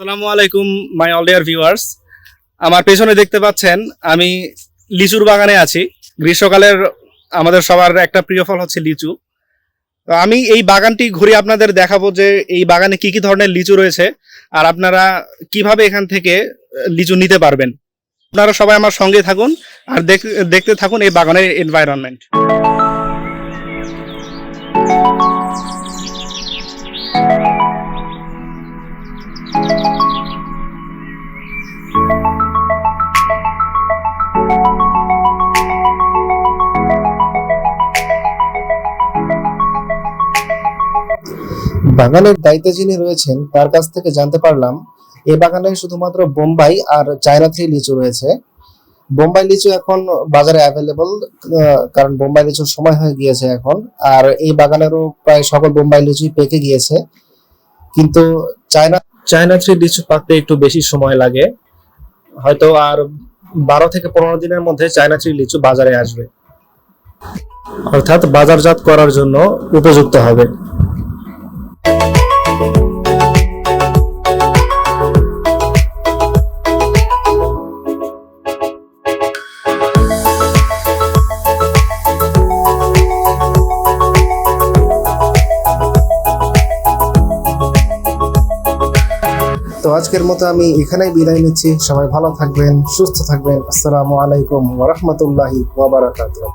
আসসালামু আলাইকুম my all dear viewers আমার পেছনে দেখতে পাচ্ছেন, আমি লিচুর বাগানে আছি। গ্রীষ্মকালের আমাদের সবার একটা প্রিয় ফল হচ্ছে লিচু। আমি এই বাগানটি ঘুরে আপনাদের দেখাবো যে এই বাগানে কি কি ধরনের লিচু রয়েছে আর আপনারা কীভাবে এখান থেকে লিচু নিতে পারবেন। আপনারা সবাই আমার সঙ্গে থাকুন আর দেখ- দেখতে থাকুন এই বাগানের এনভায়রনমেন্ট বাগানের দায়িত্বে যিনি রয়েছেন, তার কাছ থেকে জানতে পারলাম এই বাগানে শুধুমাত্র বোম্বাই আর চায়না থ্রি লিচু রয়েছে। বোম্বাই লিচু এখন বাজারে অ্যাভেলেবল কারণ বোম্বাই লিচুর সময় হয়ে গিয়েছে এখন, আর এই বাগানেরও প্রায় সকল বোম্বাই লিচুই পেকে গিয়েছে। কিন্তু চায়না চায়না থ্রি লিচু পাকতে একটু বেশি সময় লাগে। হয়তো আর বারো থেকে পনেরো দিনের মধ্যে চায়না থ্রি লিচু বাজারে আসবে। অর্থাৎ বাজারজাত করার জন্য উপযুক্ত হবে। তো আজকের মতো আমি এখানেই বিদায় নিচ্ছি। সবাই ভালো থাকবেন, সুস্থ থাকবেন। আসসালামু আলাইকুম ওরহমতুল্লাহি ওয়াবারাকাতুহ